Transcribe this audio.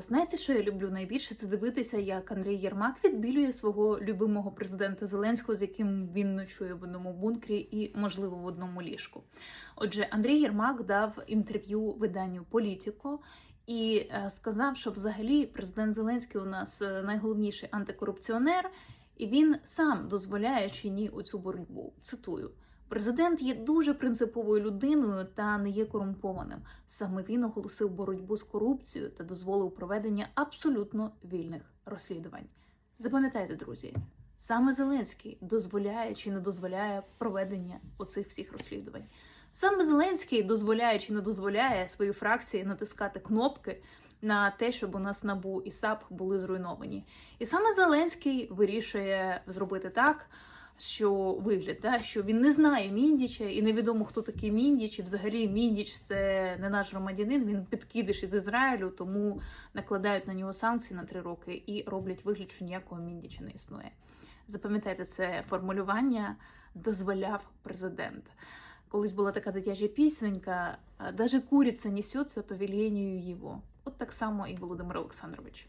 знаєте, що я люблю найбільше? Це дивитися, як Андрій Єрмак відбілює свого любимого президента Зеленського, з яким він ночує в одному бункері і, можливо, в одному ліжку. Отже, Андрій Єрмак дав інтерв'ю виданню Політіко і е, сказав, що взагалі президент Зеленський у нас е, найголовніший антикорупціонер, і він сам дозволяє чи ні у цю боротьбу. Цитую. Президент є дуже принциповою людиною та не є корумпованим. Саме він оголосив боротьбу з корупцією та дозволив проведення абсолютно вільних розслідувань. Запам'ятайте, друзі, саме Зеленський дозволяє чи не дозволяє проведення оцих всіх розслідувань. Саме Зеленський дозволяє чи не дозволяє своїй фракції натискати кнопки на те, щоб у нас набу і САП були зруйновані. І саме Зеленський вирішує зробити так, що вигляд, да, що він не знає Міндіча, і невідомо, хто такий Міндіч. І взагалі Міндіч це не наш громадянин, він підкидиш із Ізраїлю, тому накладають на нього санкції на три роки і роблять вигляд, що ніякого Міндіча не існує. Запам'ятайте, це формулювання дозволяв президент. Колись була така дитяча пісенька, даже куриця несеться по велению його. От так само і Володимир Олександрович.